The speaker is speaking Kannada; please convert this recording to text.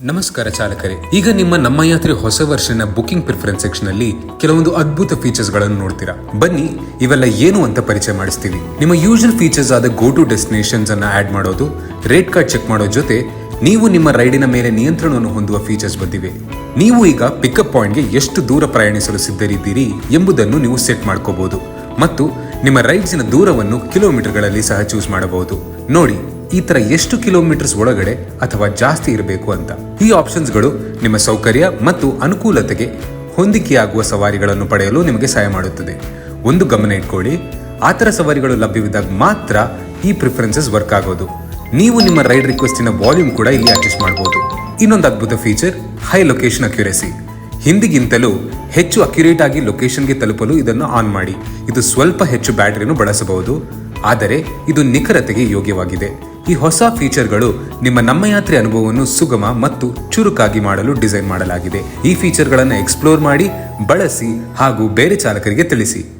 ನಮಸ್ಕಾರ ಚಾಲಕರೇ, ಈಗ ನಿಮ್ಮ ನಮ್ಮ ಯಾತ್ರೆ ಹೊಸ ವರ್ಷನ ಬುಕಿಂಗ್ ಪ್ರಿಫರೆನ್ಸ್ ಸೆಕ್ಷನ್ ಅಲ್ಲಿ ಕೆಲವೊಂದು ಅದ್ಭುತ ಫೀಚರ್ಸ್ಗಳನ್ನು ನೋಡ್ತೀರಾ. ಬನ್ನಿ, ಇವೆಲ್ಲ ಏನು ಅಂತ ಪರಿಚಯ ಮಾಡಿಸ್ತೀವಿ. ನಿಮ್ಮ ಯೂಶುವಲ್ ಫೀಚರ್ಸ್ ಆದ ಗೋ ಟು ಡೆಸ್ಟಿನೇಷನ್ಸ್ ಅನ್ನ ಆಡ್ ಮಾಡೋದು ರೇಟ್ ಕಾರ್ಡ್ ಚೆಕ್ ಮಾಡೋ ಜೊತೆ ನೀವು ನಿಮ್ಮ ರೈಡಿನ ಮೇಲೆ ನಿಯಂತ್ರಣವನ್ನು ಹೊಂದುವ ಫೀಚರ್ಸ್ ಬಂದಿವೆ. ನೀವು ಈಗ ಪಿಕಪ್ ಪಾಯಿಂಟ್ಗೆ ಎಷ್ಟು ದೂರ ಪ್ರಯಾಣಿಸಲು ಸಿದ್ಧರಿದ್ದೀರಿ ಎಂಬುದನ್ನು ನೀವು ಸೆಟ್ ಮಾಡ್ಕೋಬಹುದು ಮತ್ತು ನಿಮ್ಮ ರೈಡ್ಸಿನ ದೂರವನ್ನು ಕಿಲೋಮೀಟರ್ಗಳಲ್ಲಿ ಸಹ ಚೂಸ್ ಮಾಡಬಹುದು. ನೋಡಿ ಈ ಥರ ಎಷ್ಟು ಕಿಲೋಮೀಟರ್ಸ್ ಒಳಗಡೆ ಅಥವಾ ಜಾಸ್ತಿ ಇರಬೇಕು ಅಂತ? ಈ ಆಪ್ಷನ್ಸ್ಗಳು ನಿಮ್ಮ ಸೌಕರ್ಯ ಮತ್ತು ಅನುಕೂಲತೆಗೆ ಹೊಂದಿಕೆಯಾಗುವ ಸವಾರಿಗಳನ್ನು ಪಡೆಯಲು ನಿಮಗೆ ಸಹಾಯ ಮಾಡುತ್ತದೆ. ಒಂದು ಗಮನ ಇಟ್ಕೊಳ್ಳಿ. ಆ ಥರ ಸವಾರಿಗಳು ಲಭ್ಯವಿದ್ದಾಗ ಮಾತ್ರ ಈ ಪ್ರಿಫರೆನ್ಸಸ್ ವರ್ಕ್ ಆಗೋದು. ನೀವು ನಿಮ್ಮ ರೈಡ್ ರಿಕ್ವೆಸ್ಟಿನ ವಾಲ್ಯೂಮ್ ಕೂಡ ಇಲ್ಲಿ ಅಡ್ಜಸ್ಟ್ ಮಾಡಬಹುದು ಇನ್ನೊಂದು ಅದ್ಭುತ ಫೀಚರ್ ಹೈ ಲೊಕೇಶನ್ ಅಕ್ಯುರೆಸಿ ಹಿಂದಿಗಿಂತಲೂ ಹೆಚ್ಚು ಅಕ್ಯುರೇಟ್ ಆಗಿ ಲೊಕೇಶನ್ಗೆ ತಲುಪಲು ಇದನ್ನು ಆನ್ ಮಾಡಿ. ಇದು ಸ್ವಲ್ಪ ಹೆಚ್ಚು ಬ್ಯಾಟರಿಯನ್ನು ಬಳಸಬಹುದು. ಆದರೆ ಇದು ನಿಖರತೆಗೆ ಯೋಗ್ಯವಾಗಿದೆ. ಈ ಹೊಸ ಫೀಚರ್ಗಳು ನಿಮ್ಮ ನಮ್ಮ ಯಾತ್ರೆ ಅನುಭವವನ್ನು ಸುಗಮ ಮತ್ತು ಚುರುಕಾಗಿ ಮಾಡಲು ಡಿಸೈನ್ ಮಾಡಲಾಗಿದೆ. ಈ ಫೀಚರ್ಗಳನ್ನು ಎಕ್ಸ್ಪ್ಲೋರ್ ಮಾಡಿ, ಬಳಸಿ ಹಾಗೂ ಬೇರೆ ಚಾಲಕರಿಗೆ ತಿಳಿಸಿ.